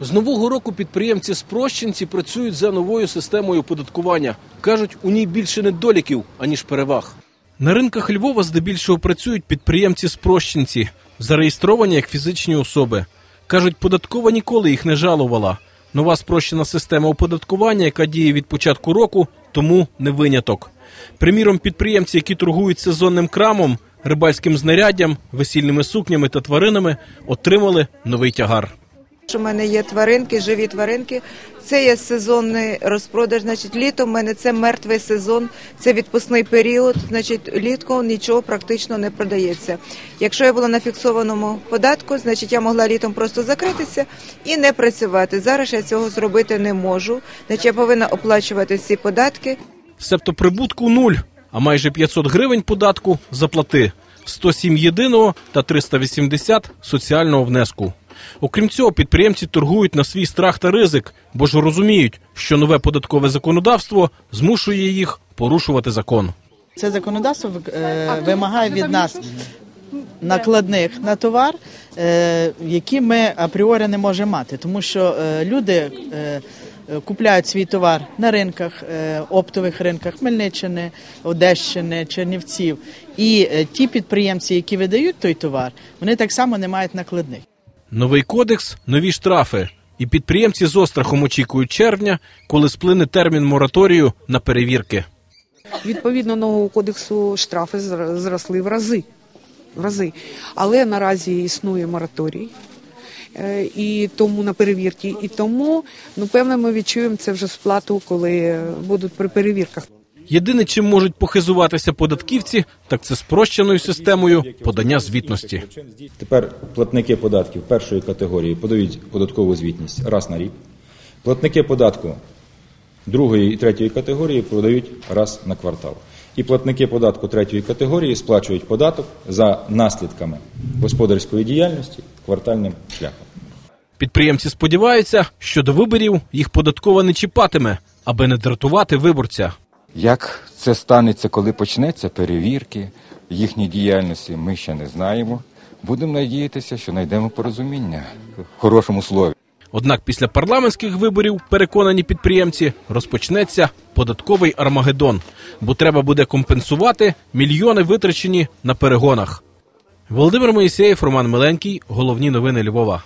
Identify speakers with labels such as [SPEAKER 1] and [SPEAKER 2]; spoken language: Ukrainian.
[SPEAKER 1] З нового року підприємці спрощенці працюють за новою системою оподаткування. кажуть, у ній більше недоліків аніж переваг. На ринках Львова здебільшого працюють підприємці спрощенці, зареєстровані як фізичні особи. кажуть, податкова ніколи їх не жалувала. Нова спрощена система оподаткування, яка діє від початку року, тому не виняток. Приміром, підприємці, які торгують сезонним крамом, рибальським знаряддям, весільними сукнями та тваринами, отримали новий тягар.
[SPEAKER 2] У мене є тваринки, живі тваринки. Це є сезонний розпродаж. Значить, літом в мене це мертвий сезон, це відпускний період. Значить, літку нічого практично не продається. Якщо я була на фіксованому податку, значить я могла літом просто закритися і не працювати. Зараз я цього зробити не можу. Значить, я повинна оплачувати ці податки.
[SPEAKER 1] Себто прибутку нуль, а майже 500 гривень податку заплати, 107 єдиного та 380 соціального внеску. Окрім цього, підприємці торгують на свій страх та ризик, бо ж розуміють, що нове податкове законодавство змушує їх порушувати закон.
[SPEAKER 3] Це законодавство е, вимагає від нас накладних на товар, е, які ми апріорі не можемо мати, тому що е, люди купляють свій товар на ринках, е, оптових ринках Хмельниччини, Одещини, Чернівців. І е, ті підприємці, які видають той товар, вони так само не мають накладних.
[SPEAKER 1] Новий кодекс, нові штрафи. І підприємці з острахом очікують червня, коли сплине термін мораторію на перевірки.
[SPEAKER 4] Відповідно нового кодексу штрафи зр- зросли в рази. В рази. Але наразі існує мораторій. Е, І тому на перевірки, і тому ну певно ми відчуємо це вже сплату, коли будуть при перевірках.
[SPEAKER 1] Єдине, чим можуть похизуватися податківці, так це спрощеною системою подання звітності.
[SPEAKER 5] Тепер платники податків першої категорії подають податкову звітність раз на рік. Платники податку другої і третьої категорії подають раз на квартал. І платники податку третьої категорії сплачують податок за наслідками господарської діяльності квартальним шляхом.
[SPEAKER 1] Підприємці сподіваються, що до виборів їх податкова не чіпатиме, аби не дратувати виборця.
[SPEAKER 6] Як це станеться, коли почнеться перевірки їхньої діяльності, ми ще не знаємо. Будемо надіятися, що знайдемо порозуміння в хорошому слові.
[SPEAKER 1] Однак після парламентських виборів, переконані підприємці, розпочнеться податковий армагеддон, бо треба буде компенсувати мільйони витрачені на перегонах. Володимир Моїсеєв, Роман Миленький. Головні новини Львова.